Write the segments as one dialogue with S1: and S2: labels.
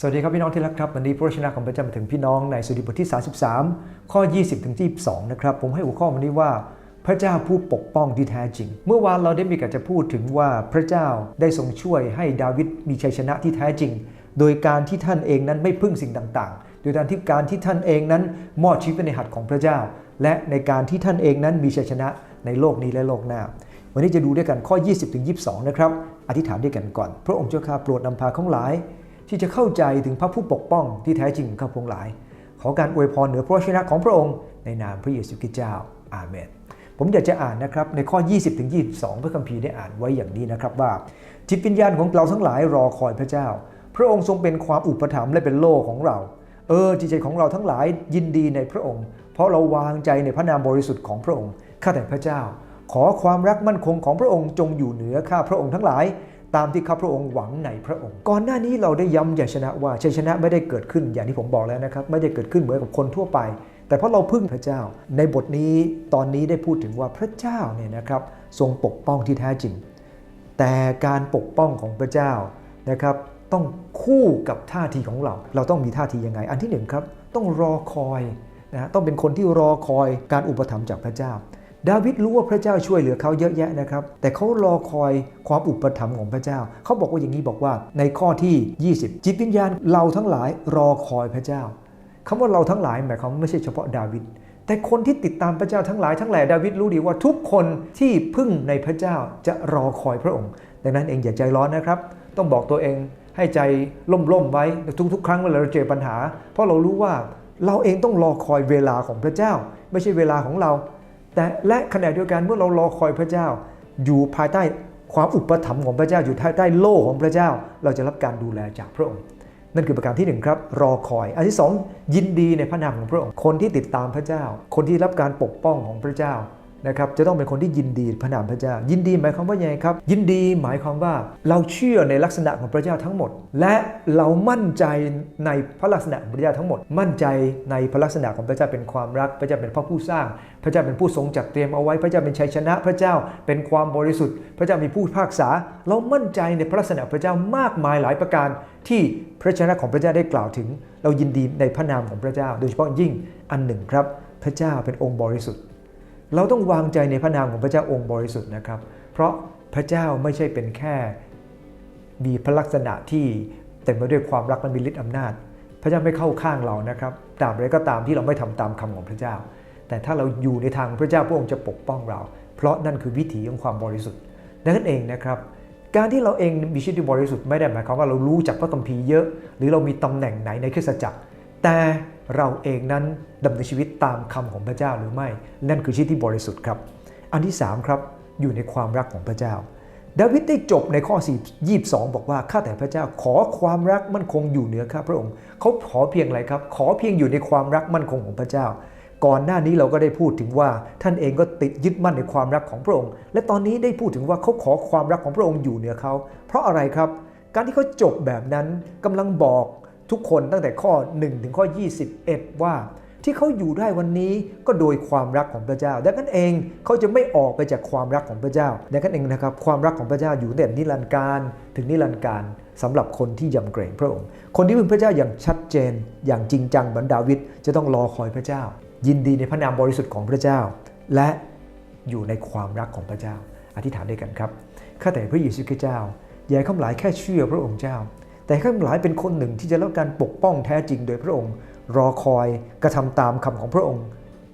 S1: สวัสดีครับพี่น้องที่รักครับ วันนี้พระวจนะของพระเจ้ามาถึงพี่น้องในสุดีบทที่ 33 ข้อ 20 ถึง 22 นะครับ ผมให้หัวข้อวันนี้ว่า พระเจ้าผู้ปกป้องที่แท้จริง เมื่อวานเราได้มีการจะพูดถึงว่าพระเจ้าได้ทรงช่วยให้ดาวิดมีชัยชนะที่แท้จริง โดยการที่ท่านเองนั้นไม่พึ่งสิ่งต่างๆ โดยการที่การที่ท่านเองนั้นมอบชีวิตในหัตถ์ของพระเจ้า และในการที่ท่านเองนั้นมีชัยชนะในโลกนี้และโลกหน้าวันนี้จะดูด้วยกันข้อ 20ถึง22 นะครับอธิษฐานด้วยกันก่อน พระองค์เจ้าข้าโปรดนำพาของหลาย ที่จะเข้าใจถึงพระผู้ปกป้องที่แท้จริงของข้าพงหลาย ขอการอวยพรเหนือพระชนะของพระองค์ในนามพระเยซูคริสต์เจ้า อาเมน ผมอยากจะอ่านนะครับในข้อ 20ถึง22พระคัมภีร์ได้อ่านไว้อย่างนี้นะครับว่า จิตวิญญาณของเราทั้งหลายรอคอยพระเจ้า พระองค์ทรงเป็นความอุปถัมภ์และเป็นโล่ของเรา เออจิตใจของเราทั้งหลายยินดีในพระองค์ เพราะเราวางใจในพระนามบริสุทธิ์ของพระองค์ข้าแต่พระเจ้า ขอความรักมั่นคงของพระองค์จงอยู่เหนือข้าพระองค์ทั้งหลาย ตามที่ข้าพระองค์หวังในพระองค์ ก่อนหน้านี้เราได้ย้ำชัยชนะว่าชัยชนะไม่ได้เกิดขึ้นอย่างที่ผมบอกแล้วนะครับไม่ได้เกิดขึ้นเหมือนกับคนทั่วไป แต่เพราะเราพึ่งพระเจ้า ในบทนี้ตอนนี้ได้พูดถึงว่าพระเจ้าเนี่ยนะครับทรงปกป้องที่แท้จริง แต่การปกป้องของพระเจ้านะครับต้องคู่กับท่าทีของเรา เราต้องมีท่าทียังไง อันที่หนึ่งครับต้องรอคอยนะฮะต้องเป็นคนที่รอคอยการอุปถัมภ์จากพระเจ้า ดาวิดรู้ว่าพระเจ้าช่วยเหลือเขาเยอะแยะนะครับ แต่เขารอคอยความอุปถัมภ์ของพระเจ้า เขาบอกว่าอย่างนี้บอกว่าในข้อที่ 20 จิตวิญญาณเราทั้งหลายรอคอยพระเจ้าคำว่าเราทั้งหลายหมายความว่าไม่ใช่เฉพาะดาวิดแต่คนที่ติดตามพระเจ้าทั้งหลายทั้งแหล่ดาวิดรู้ดีว่าทุกคนที่พึ่งในพระเจ้าจะรอคอยพระองค์ ดังนั้นเองอย่าใจร้อนนะครับ ต้องบอกตัวเองให้ใจล่มๆไว้ทุกๆ ครั้งเวลาเราเจอปัญหา เพราะเรารู้ว่าเราเองต้องรอคอยเวลาของพระเจ้า ไม่ใช่เวลาของเรา แต่และขณะเดียวกันเมื่อเรารอคอยพระเจ้า อยู่ภายใต้ความอุปถัมภ์ของพระเจ้าอยู่ภายใต้โล่ของพระเจ้า เราจะรับการดูแลจากพระองค์ นั่นคือประการที่หนึ่งครับรอคอย อันที่สองยินดีในพระนามของพระองค์คนที่ติดตามพระเจ้า คนที่รับการปกป้องของพระเจ้า นะครับจะต้องเป็นคนที่ยินดีพระนามพระเจ้า ยินดีหมายความว่ายังไงครับ ยินดีหมายความว่าเราเชื่อในลักษณะของพระเจ้าทั้งหมด และเรามั่นใจในพระลักษณะของพระเจ้าทั้งหมด มั่นใจในพระลักษณะของพระเจ้าเป็นความรัก พระเจ้าเป็นพระผู้สร้าง พระเจ้าเป็นผู้ทรงจัดเตรียมเอาไว้ พระเจ้าเป็นชัยชนะ พระเจ้าเป็นความบริสุทธิ์ พระเจ้ามีผู้พากษา เรามั่นใจในพระลักษณะพระเจ้ามากมายหลายประการที่พระชนะของพระเจ้าได้กล่าวถึง เรายินดีในพระนามของพระเจ้า โดยเฉพาะยิ่งอันหนึ่งครับ พระเจ้าเป็นองค์บริสุทธิ์ เราต้องวางใจในพระนามของพระเจ้าองค์บริสุทธิ์นะครับ เพราะพระเจ้าไม่ใช่เป็นแค่ มีพระลักษณะที่เต็มไปด้วยความรักและมีฤทธิ์อำนาจ พระเจ้าไม่เข้าข้างเรานะครับตราบใดก็ตามที่เราไม่ทำตามคำของพระเจ้า แต่ถ้าเราอยู่ในทางพระเจ้าพระองค์จะปกป้องเรา เพราะนั่นคือวิถีของความบริสุทธิ์นั้นเองนะครับการที่เราเองมีชีวิตที่บริสุทธิ์ไม่ได้หมายความว่าเรารู้จักพระคัมภีร์เยอะ หรือเรามีตำแหน่งไหนในคริสตจักร แต่เราเองนั้นดำเนินชีวิตตามคำของพระเจ้าหรือไม่ นั่นคือชีวิตที่บริสุทธิ์ครับ อันที่3ครับอยู่ในความรักของพระเจ้า ดาวิดได้จบในข้อ22 บอกว่าข้าแต่พระเจ้าขอความรักมั่นคงอยู่เหนือข้าพระองค์เขาขอเพียงอะไรครับ ขอเพียงอยู่ในความรักมั่นคงของพระเจ้า ก่อนหน้านี้เราก็ได้พูดถึงว่าท่านเองก็ติดยึดมั่นในความรักของพระองค์ และตอนนี้ได้พูดถึงว่าเขาขอความรักของพระองค์อยู่เหนือเขา เพราะอะไรครับ การที่เขาจบแบบนั้นกำลังบอก ทุกคนตั้งแต่ข้อ 1 ถึงข้อ 21 ว่าที่เขาอยู่ได้วันนี้ก็โดยความรักของพระเจ้าดังนั้นเองเขาจะไม่ออกไปจากความรักของพระเจ้าดังนั้นเองนะครับความรักของพระเจ้าอยู่แต่นิรันดร์การถึงนิรันดร์การสำหรับคนที่ยำเกรงพระองค์ คนที่พึ่งพระเจ้าอย่างชัดเจน อย่างจริงจังเหมือนดาวิดจะต้องรอคอยพระเจ้า ยินดีในพระนามบริสุทธิ์ของพระเจ้า และอยู่ในความรักของพระเจ้า อธิษฐานด้วยกันครับข้าแต่พระเยซูคริสต์เจ้าอย่าให้ข้าหลายแค่เชื่อพระองค์เจ้า แต่ข้าพหลายเป็นคนหนึ่งที่จะรับการปกป้องแท้จริงโดยพระองค์ รอคอยกระทำตามคำของพระองค์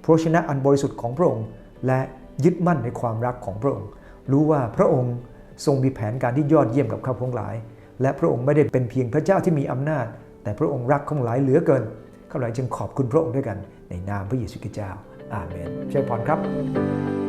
S1: พระชนะอันบริสุทธิ์ของพระองค์ และยึดมั่นในความรักของพระองค์ รู้ว่าพระองค์ทรงมีแผนการที่ยอดเยี่ยมกับข้าพงหลาย และพระองค์ไม่ได้เป็นเพียงพระเจ้าที่มีอำนาจ แต่พระองค์รักข้าพงหลายเหลือเกินข้าพหลายจึงขอบคุณพระองค์ด้วยกัน ในนามพระเยซูคริสต์เจ้าอาเมนเช่วยพรครับ